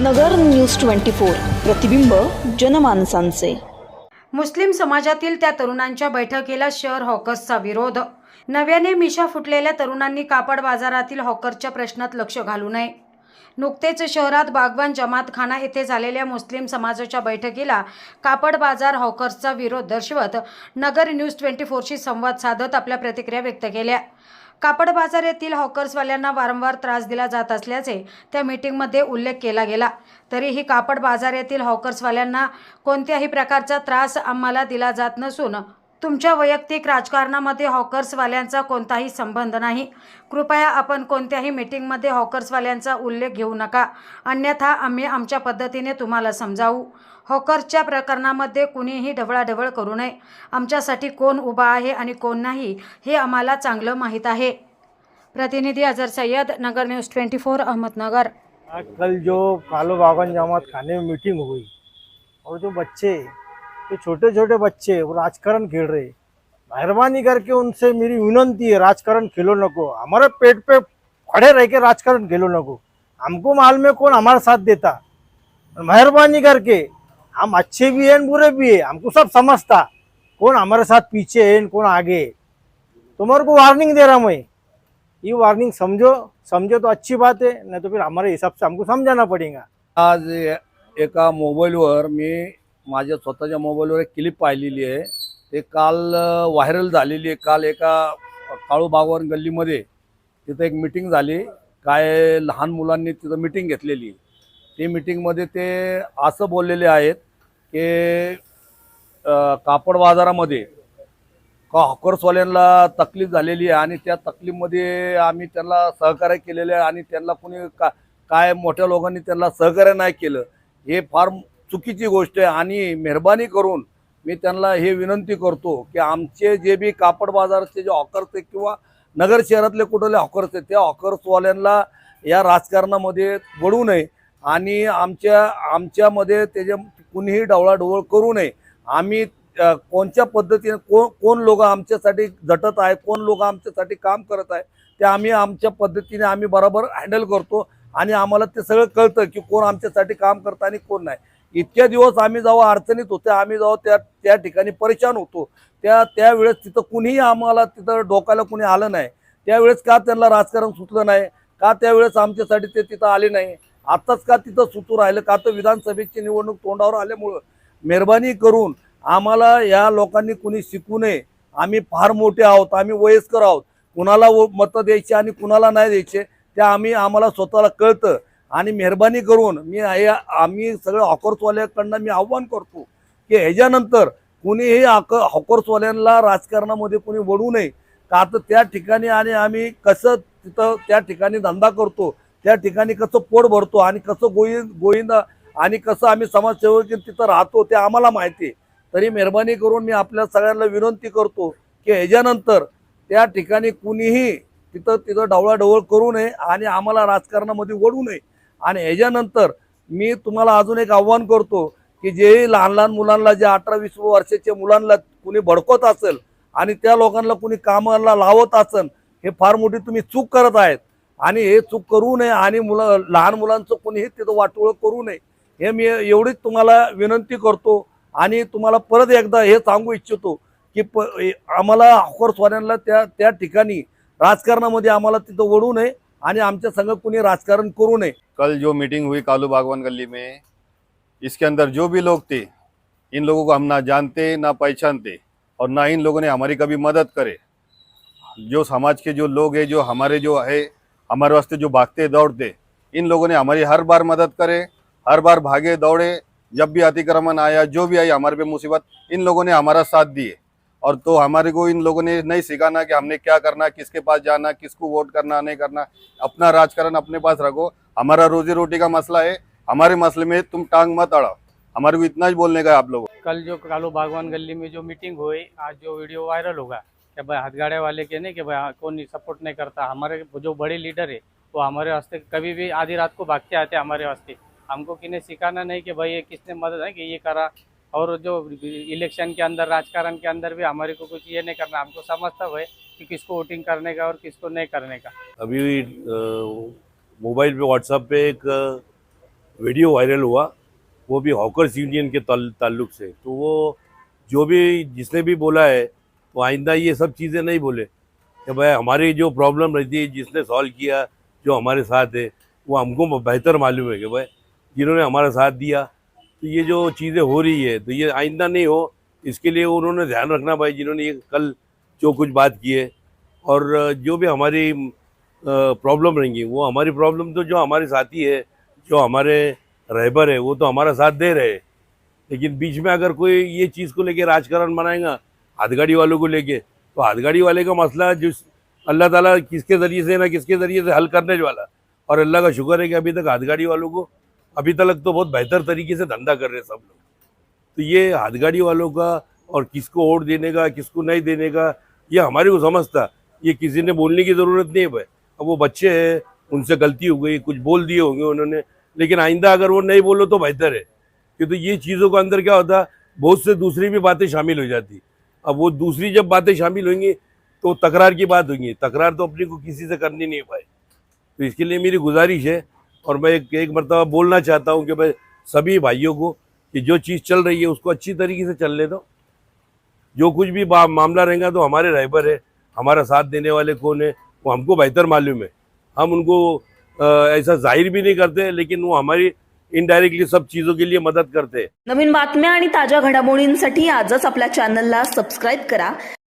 नगर news twenty four प्रतिबिंब जनमानसांचे. मुस्लिम समाजातील त्या तरुणांच्या बैठकीला शहर हॉकर्सचा विरोध. नव्याने मिशा फुटलेल्या तरुणांनी कापड बाजारातील हॉकर्सच्या प्रश्नात लक्ष घालू नये. नुकतेच शहरात बागवान जमातखाना येथे झालेल्या मुस्लिम समाजाच्या बैठकीला कापड बाजार हॉकर्सचा विरोध दर्शवत नगर न्यूज ट्वेंटी फोरशी संवाद साधत आपल्या प्रतिक्रिया व्यक्त केल्या. कापड बाजार येथील हॉकर्सवाल्यांना वारंवार त्रास दिला जात असल्याचे त्या मीटिंगमध्ये उल्लेख केला गेला. तरीही कापड बाजार येथील हॉकर्सवाल्यांना कोणत्याही प्रकारचा त्रास आम्हाला दिला जात नसून तुमच्या वैयक्तिक राजकारणामध्ये हॉकर्सवाल्यांचा कोणताही संबंध नाही. कृपया आपण कोणत्याही मीटिंगमध्ये हॉकर्सवाल्यांचा उल्लेख घेऊ नका. अन्यथा आम्ही आमच्या पद्धतीने तुम्हाला समजावू. हॉकर्सच्या प्रकरणामध्ये कुणीही ढवळाढवळ करू नये. आमच्यासाठी कोण उभा आहे आणि कोण नाही हे आम्हाला चांगलं माहीत आहे. प्रतिनिधी Azhar Sayyad Nagar news twenty four Ahmednagar. आज कल जो कालो बागन जमात खाने में मीटिंग हो हुई और जो बच्चे जो छोटे छोटे बच्चे वो राजकारण खेल रहे मेहरबानी करके उनसे मेरी विनंती है राजकारण खेलो नको हमारे पेट पे खड़े रह के राजकारण खेलो नको हमको माल में कौन हमारा साथ देता। मेहरबानी करके हम अच्छे भी हैं बुरे भी हैं हमको सब समझता। कौन हमारे साथ पीछे है कौन आगे है? तुम्हारे को वार्निंग दे रहा मैं। ये वार्निंग समझो समझो तो अच्छी बात है नहीं तो फिर हमारे हिसाब से हमको समझाना पड़ेगा। आज एका मोबाईलवर मी माझ्या स्वतःच्या मोबाईलवर एक क्लिप पाहिलेली आहे. ते काल व्हायरल झालेली आहे. काल एका काळू बागवान गल्लीमध्ये तिथं एक मिटिंग झाली. काय लहान मुलांनी तिथं मिटिंग घेतलेली. ती मिटिंगमध्ये ते असं बोललेले आहेत की कापड बाजारामध्ये का हॉकर्सवाल्यांना तकलीफ झालेली आहे आणि त्या तकलीफमध्ये आम्ही त्यांना सहकार्य केलेलं आहे आणि त्यांना कोणी का काय मोठ्या लोकांनी त्यांना सहकार्य नाही केलं हे फार चुकीची गोष्ट आहे. आणि मेहरबानी करून मी त्यांना हे विनंती करतो की आमचे जे बी कापड बाजाराचे जे हॉकर्स आहेत किंवा नगर शहरातले कुठले हॉकर्स आहेत त्या हॉकर्सवाल्यांना या राजकारणामध्ये वळू नये. आणि आमच्या आमच्यामध्ये त्याच्या कुणीही डवळाडवळ करू नये. आम्ही कोणत्या पद्धतीने कोण कोण लोक आमच्यासाठी झटत आहे कोण लोक आमच्यासाठी काम करत आहे ते आम्ही आमच्या पद्धतीने आम्ही बरोबर हँडल करतो आणि आम्हाला ते सगळं कळतं की कोण आमच्यासाठी काम करतं आणि कोण नाही. इतक्या दिवस आम्ही जेव्हा अडचणीत होते आम्ही जेव्हा त्या त्या ठिकाणी परेशान होतो त्या त्यावेळेस तिथं कुणीही आम्हाला तिथं डोकायला कुणी आलं नाही. त्यावेळेस का त्यांना राजकारण सुचलं नाही? का त्यावेळेस आमच्यासाठी ते तिथं आले नाही? आत्ताच का तिथं सुचू राहिलं? का तर विधानसभेची निवडणूक तोंडावर आल्यामुळं? मेहरबानी करून आम्हाला या लोकांनी कुणी शिकू नये. आम्ही फार मोठे आहोत आम्ही वयस्कर आहोत. कुणाला व- मतं द्यायचे आणि कुणाला नाही द्यायचे ते आम्ही आम्हाला स्वतःला कळतं. आणि मेहरबानी करून मी आम्ही सगळं हॉकर्सवाल्याकडनं मी आव्हान करतो की ह्याच्यानंतर कुणीही आक हॉकर्सवाल्यांना राजकारणामध्ये कुणी वळू नये. का तर त्या ठिकाणी आणि आम्ही कसं तिथं त्या ठिकाणी धंदा करतो त्या ठिकाणी कसं पोट भरतो आणि कसं गोविंद गोविंद आणि कसं आम्ही समाजसेवक तिथं राहतो ते आम्हाला माहिती आहे. तरी मेहरबानी करून मी आपल्या सगळ्यांना विनंती करतो की ह्याच्यानंतर त्या ठिकाणी कुणीही तिथं तिथं ढवळाढवळ करू नये आणि आम्हाला राजकारणामध्ये वळू नये. आणि ह्याच्यानंतर मी तुम्हाला अजून एक आव्हान करतो की जे लहान लहान मुलांना जे अठरा वीस वर्षाच्या मुलांना कुणी भडकवत असेल आणि त्या लोकांना कुणी कामाला लावत असेल हे फार मोठी तुम्ही चूक करत आहेत. आणि हे चूक करू नये आणि मुलं लहान मुलांचं कोणीही तिथं वाटोळं करू नये हे मी एवढीच तुम्हाला विनंती करतो. आणि तुम्हाला परत एकदा हे सांगू इच्छितो की प आम्हाला अकोरस्वाऱ्यांना त्या त्या ठिकाणी राजकारणामध्ये आम्हाला तिथं वळू नये आणि आमच्या संग कुणी राजकारण करू नये. कल जो मीटिंग हुई कालू बागवान गली में इसके अंदर जो भी लोग थे इन लोगों को हम ना जानते ना पहचानते और ना इन लोगों ने हमारी कभी मदद करे। जो समाज के जो लोग है जो हमारे जो है हमारे वास्ते जो भागते दौड़ते, इन लोगों ने हमारी हर बार मदद करे, हर बार भागे, दौड़े, जब भी अतिक्रमण आया, जो भी आई हमारे पे मुसीबत, इन लोगों ने हमारा साथ दिए। और तो हमारे को इन लोगों ने नहीं सिखाना कि हमने क्या करना, किसके पास जाना, किसको वोट करना, नहीं करना। अपना राजकारण अपने पास रखो। हमारा रोजी रोटी का मसला है। हमारे मसले में तुम टांग मत अड़ाओ। हमारे को इतना ही बोलने का आप लोगों कल जो कालो बागवान गली में जो मीटिंग हुई, आज जो वीडियो वायरल होगा कि भाई हाथगाड़े वाले के नहीं कि भाई हाँ, कौन सपोर्ट नहीं करता। हमारे जो बड़े लीडर है वो हमारे वास्ते कभी भी आधी रात को भागते आते हैं हमारे वास्ते। हमको किन्हें सिखाना नहीं कि भाई ये किसने मदद है कि ये करा। और जो इलेक्शन के अंदर राजकारण के अंदर भी हमारे को कुछ ये नहीं करना। हमको समझता भाई कि किसको वोटिंग करने का और किसको नहीं करने का। अभी मोबाइल पे व्हाट्सएप पे एक वीडियो वायरल हुआ। वो भी हॉकर्स यूनियन के ताल्लुक से। तो वो जो भी जिसने भी बोला है वो आइंदा ये सब चीज़ें नहीं बोले कि भाई हमारी जो प्रॉब्लम रहती है, जिसने सॉल्व किया, जो हमारे साथ है, वो हमको बेहतर मालूम है कि भाई जिन्होंने हमारा साथ दिया तो ये जो चीज़ें हो रही है तो ये आइंदा नहीं हो। इसके लिए उन्होंने ध्यान रखना भाई, जिन्होंने ये कल जो कुछ बात की है, और जो भी हमारी प्रॉब्लम रहेंगी, वो हमारी प्रॉब्लम तो जो हमारे साथी है, जो हमारे रहबर है, वो तो हमारा साथ दे रहे लेकिन बीच में अगर कोई ये चीज़ को लेके राजकारण बनाएगा हाथगाड़ी वालों को लेके। तो हाथगाड़ी वाले का मसला जिस अल्लाह ताला किसके ज़रिए से ना किसके ज़रिए से हल करने वाला। और अल्लाह का शुक्र है कि अभी तक हाथगाड़ी वालों को अभी तक तो बहुत बेहतर तरीके से धंधा कर रहे सब लोग। तो ये हाथगाड़ी वालों का और किसको वोट देने का, किसको नहीं देने का, ये हमारे को समझता। ये किसी ने बोलने की ज़रूरत नहीं है अब वो बच्चे हैं, उनसे गलती हो गई, कुछ बोल दिए होंगे उन्होंने। लेकिन आइंदा अगर वो नहीं बोलो तो बेहतर है। क्योंकि तो ये चीज़ों के अंदर क्या होता, बहुत से दूसरी भी बातें शामिल हो जाती। अब वो दूसरी जब बातें शामिल होंगी तो तकरार की बात होगी। तकरार तो अपने को किसी से करनी नहीं पाए तो इसके लिए मेरी गुजारिश है, और मैं एक एक मरतबा बोलना चाहता हूँ कि भाई सभी भाइयों को कि जो चीज़ चल रही है, उसको अच्छी तरीके से चलने दो। जो कुछ भी मामला रहेगा तो हमारे रहबर है, हमारा साथ देने वाले कौन है, वो हमको बेहतर मालूम है। हम उनको ऐसा ज़ाहिर भी नहीं करते, लेकिन वो हमारी इनडायरेक्टली सब चीज़ों के लिए मदद करते नवीन बातम्या आणि ताज्या घडामोडींसाठी आजच आपल्या चॅनलला सबस्क्राईब करा.